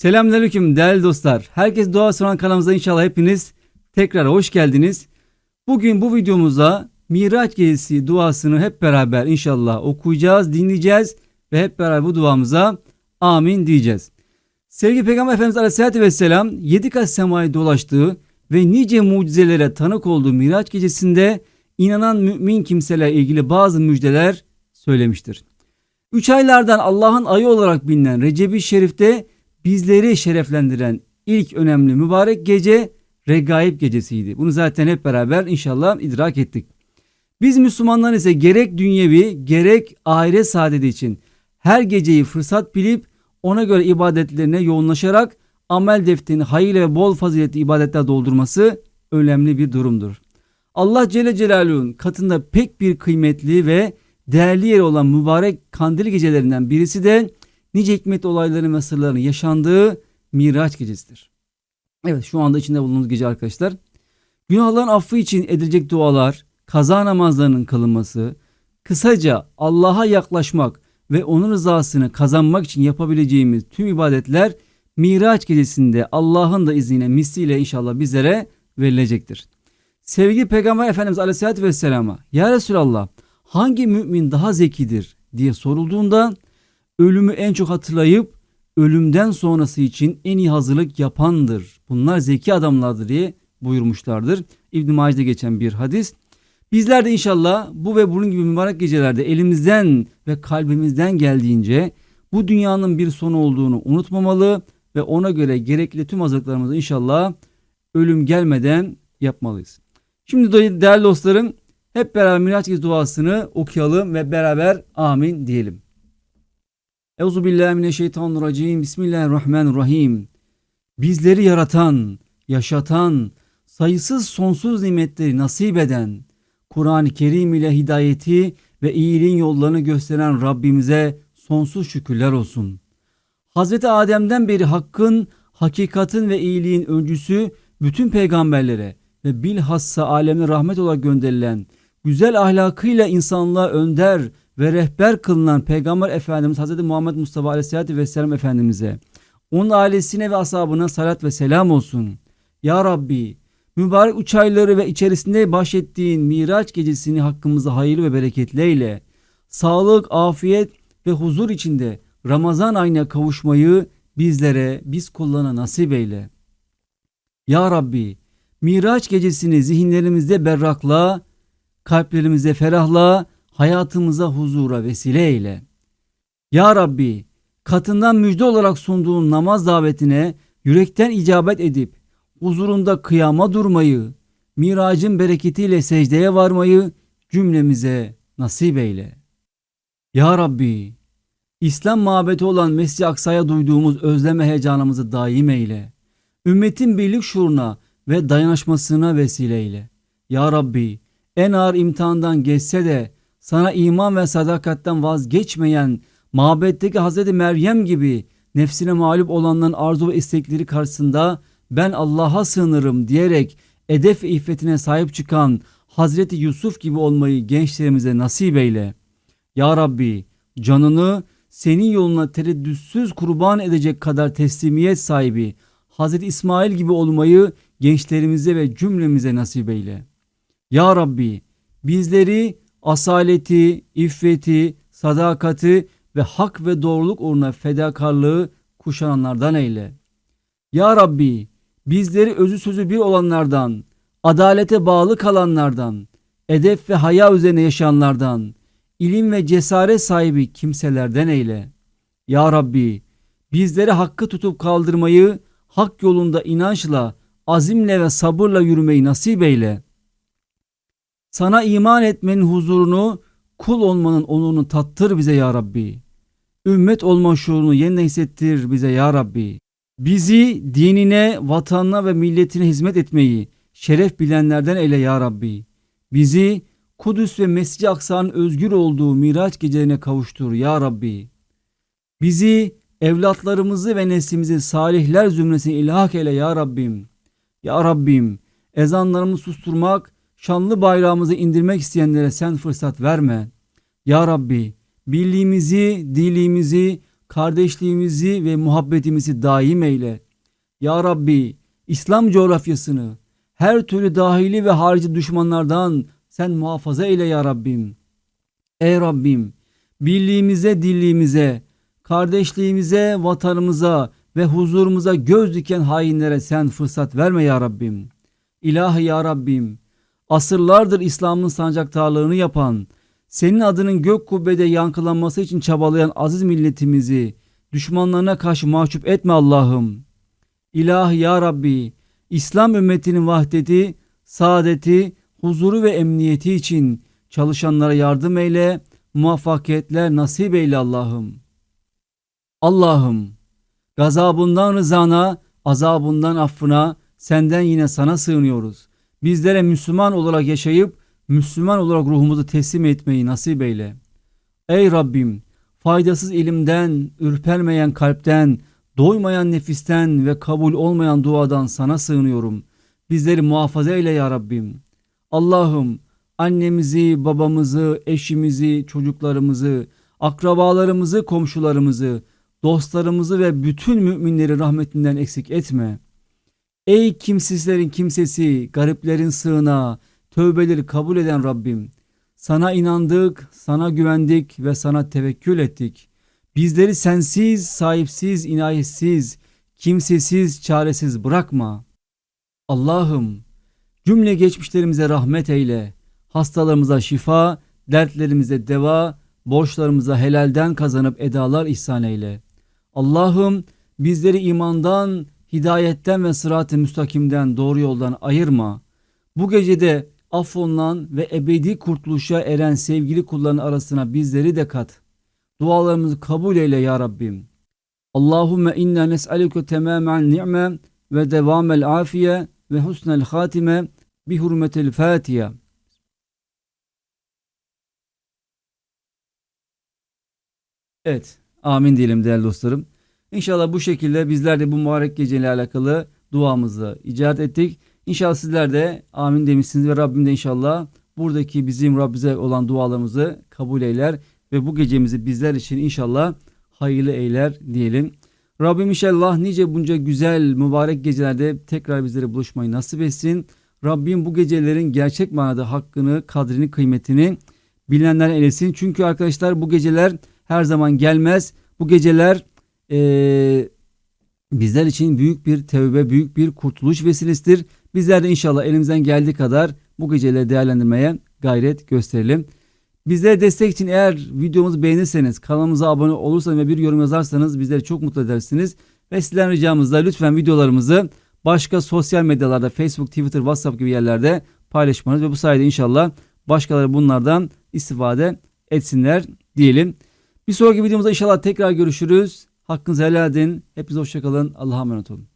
Selamünaleyküm değerli dostlar. Herkes Doğa Soran kanalımıza inşallah hepiniz tekrar hoş geldiniz. Bugün bu videomuzda Miraç Gecesi duasını hep beraber inşallah okuyacağız, dinleyeceğiz ve hep beraber bu duamıza amin diyeceğiz. Sevgili Peygamber Efendimiz Aleyhisselatü Vesselam 7 kat semayı dolaştığı ve nice mucizelere tanık olduğu Miraç gecesinde inanan mümin kimselerle ilgili bazı müjdeler söylemiştir. Üç aylardan Allah'ın ayı olarak bilinen Recep-i Şerif'te bizleri şereflendiren ilk önemli mübarek gece Regaib gecesiydi. Bunu zaten hep beraber inşallah idrak ettik. Biz Müslümanlar ise gerek dünyevi gerek ahiret saadeti için her geceyi fırsat bilip ona göre ibadetlerine yoğunlaşarak amel defterini hayır ve bol faziletli ibadetler doldurması önemli bir durumdur. Allah Celle Celaluhu'nun katında pek bir kıymetli ve değerli yeri olan mübarek kandil gecelerinden birisi de nice hikmet olaylarının ve sırlarının yaşandığı Miraç gecesidir. Evet şu anda içinde bulunduğumuz gece arkadaşlar. Günahların affı için edilecek dualar, kaza namazlarının kılınması, kısaca Allah'a yaklaşmak ve onun rızasını kazanmak için yapabileceğimiz tüm ibadetler Miraç gecesinde Allah'ın da izniyle misliyle inşallah bizlere verilecektir. Sevgili Peygamber Efendimiz Aleyhisselatü Vesselam'a Ya Resulallah hangi mümin daha zekidir diye sorulduğunda ölümü en çok hatırlayıp ölümden sonrası için en iyi hazırlık yapandır. Bunlar zeki adamlardır diye buyurmuşlardır. İbn-i Mace'de geçen bir hadis. Bizler de inşallah bu ve bunun gibi mübarek gecelerde elimizden ve kalbimizden geldiğince bu dünyanın bir sonu olduğunu unutmamalı ve ona göre gerekli tüm hazırlıklarımızı inşallah ölüm gelmeden yapmalıyız. Şimdi de değerli dostlarım hep beraber Miraç Gecesi duasını okuyalım ve beraber amin diyelim. Euzubillahimineşşeytanirracim. Bismillahirrahmanirrahim. Bizleri yaratan, yaşatan, sayısız sonsuz nimetleri nasip eden, Kur'an-ı Kerim ile hidayeti ve iyiliğin yollarını gösteren Rabbimize sonsuz şükürler olsun. Hazreti Adem'den beri hakkın, hakikatin ve iyiliğin öncüsü bütün peygamberlere ve bilhassa alemine rahmet olarak gönderilen, güzel ahlakıyla insanlığa önder ve rehber kılınan Peygamber Efendimiz Hazreti Muhammed Mustafa Aleyhisselatü Vesselam Efendimiz'e, onun ailesine ve ashabına salat ve selam olsun. Ya Rabbi, mübarek üç ayları ve içerisinde bahşettiğin Miraç gecesini hakkımıza hayırlı ve bereketli eyle. Sağlık, afiyet ve huzur içinde Ramazan ayına kavuşmayı bizlere, biz kullana nasip eyle. Ya Rabbi, Miraç gecesini zihinlerimizde berrakla, kalplerimizde ferahla, hayatımıza huzura vesile eyle. Ya Rabbi, katından müjde olarak sunduğun namaz davetine yürekten icabet edip huzurunda kıyama durmayı, miracın bereketiyle secdeye varmayı cümlemize nasip eyle. Ya Rabbi, İslam mabeti olan Mescid-i Aksa'ya duyduğumuz özleme heyecanımızı daim eyle. Ümmetin birlik şuuruna ve dayanışmasına vesile eyle. Ya Rabbi, en ağır imtihandan geçse de sana iman ve sadakatten vazgeçmeyen mabetteki Hazreti Meryem gibi nefsine mağlup olanların arzu ve istekleri karşısında ben Allah'a sığınırım diyerek edep ve iffetine sahip çıkan Hazreti Yusuf gibi olmayı gençlerimize nasip eyle. Ya Rabbi canını senin yoluna tereddütsüz kurban edecek kadar teslimiyet sahibi Hazreti İsmail gibi olmayı gençlerimize ve cümlemize nasip eyle. Ya Rabbi bizleri asaleti, iffeti, sadakati ve hak ve doğruluk uğruna fedakarlığı kuşananlardan eyle. Ya Rabbi bizleri özü sözü bir olanlardan, adalete bağlı kalanlardan, edep ve haya üzerine yaşayanlardan, ilim ve cesaret sahibi kimselerden eyle. Ya Rabbi bizleri hakkı tutup kaldırmayı, hak yolunda inançla, azimle ve sabırla yürümeyi nasip eyle. Sana iman etmenin huzurunu, kul olmanın onurunu tattır bize ya Rabbi. Ümmet olma şuurunu yeniden hissettir bize ya Rabbi. Bizi dinine, vatanına ve milletine hizmet etmeyi şeref bilenlerden eyle ya Rabbi. Bizi Kudüs ve Mescid-i Aksa'nın özgür olduğu Miraç gecelerine kavuştur ya Rabbi. Bizi, evlatlarımızı ve neslimizi salihler zümresine ilhak eyle ya Rabbim. Ya Rabbim, ezanlarımızı susturmak, şanlı bayrağımızı indirmek isteyenlere sen fırsat verme. Ya Rabbi, birliğimizi, dilimizi, kardeşliğimizi ve muhabbetimizi daim eyle. Ya Rabbi İslam coğrafyasını her türlü dahili ve harici düşmanlardan sen muhafaza eyle ya Rabbim. Ey Rabbim birliğimize, dirliğimize, kardeşliğimize, vatanımıza ve huzurumuza göz diken hainlere sen fırsat verme ya Rabbim. İlahi ya Rabbim, asırlardır İslam'ın sancaktarlığını yapan, senin adının gök kubbede yankılanması için çabalayan aziz milletimizi düşmanlarına karşı mahcup etme Allah'ım. İlahi ya Rabbi, İslam ümmetinin vahdeti, saadeti, huzuru ve emniyeti için çalışanlara yardım eyle, muvaffakiyetler nasip eyle Allah'ım. Allah'ım, gazabından rızana, azabından affına, senden yine sana sığınıyoruz. Bizlere Müslüman olarak yaşayıp, Müslüman olarak ruhumuzu teslim etmeyi nasip eyle. Ey Rabbim, faydasız ilimden, ürpermeyen kalpten, doymayan nefisten ve kabul olmayan duadan sana sığınıyorum. Bizleri muhafaza eyle ya Rabbim. Allah'ım annemizi, babamızı, eşimizi, çocuklarımızı, akrabalarımızı, komşularımızı, dostlarımızı ve bütün müminleri rahmetinden eksik etme. Ey kimsizlerin kimsesi, gariplerin sığınağı, tövbeleri kabul eden Rabbim. Sana inandık, sana güvendik ve sana tevekkül ettik. Bizleri sensiz, sahipsiz, inayetsiz, kimsesiz, çaresiz bırakma. Allah'ım cümle geçmişlerimize rahmet eyle. Hastalarımıza şifa, dertlerimize deva, borçlarımıza helalden kazanıp edalar ihsan eyle. Allah'ım bizleri imandan, hidayetten ve sırat-ı müstakimden doğru yoldan ayırma. Bu gecede affolunan ve ebedi kurtuluşa eren sevgili kulların arasına bizleri de kat. Dualarımızı kabul eyle ya Rabbim. Allahümme inna nes'aluke temamen ni'me ve devamel afiye ve husnel hatime bi hurmetil Fatiha. Evet, amin diyelim değerli dostlarım. İnşallah bu şekilde bizler de bu mübarek geceyle alakalı duamızı icat ettik. İnşallah sizler de amin demişsiniz ve Rabbim de inşallah buradaki bizim Rabbimize olan dualarımızı kabul eyler ve bu gecemizi bizler için inşallah hayırlı eyler diyelim. Rabbim inşallah nice bunca güzel mübarek gecelerde tekrar bizlere buluşmayı nasip etsin. Rabbim bu gecelerin gerçek manada hakkını, kadrini, kıymetini bilenler eylesin. Çünkü arkadaşlar bu geceler her zaman gelmez. Bu geceler eee, bizler için büyük bir tevbe, büyük bir kurtuluş vesilesidir. Bizler de inşallah elimizden geldiği kadar bu geceleri değerlendirmeye gayret gösterelim. Bizlere destek için eğer videomuzu beğenirseniz, kanalımıza abone olursanız ve bir yorum yazarsanız bizleri çok mutlu edersiniz. Ve sizden ricamız da lütfen videolarımızı başka sosyal medyalarda Facebook, Twitter, WhatsApp gibi yerlerde paylaşmanız ve bu sayede inşallah başkaları bunlardan istifade etsinler diyelim. Bir sonraki videomuzda inşallah tekrar görüşürüz. Hakkınızı helal edin. Hepinize hoşçakalın. Allah'a emanet olun.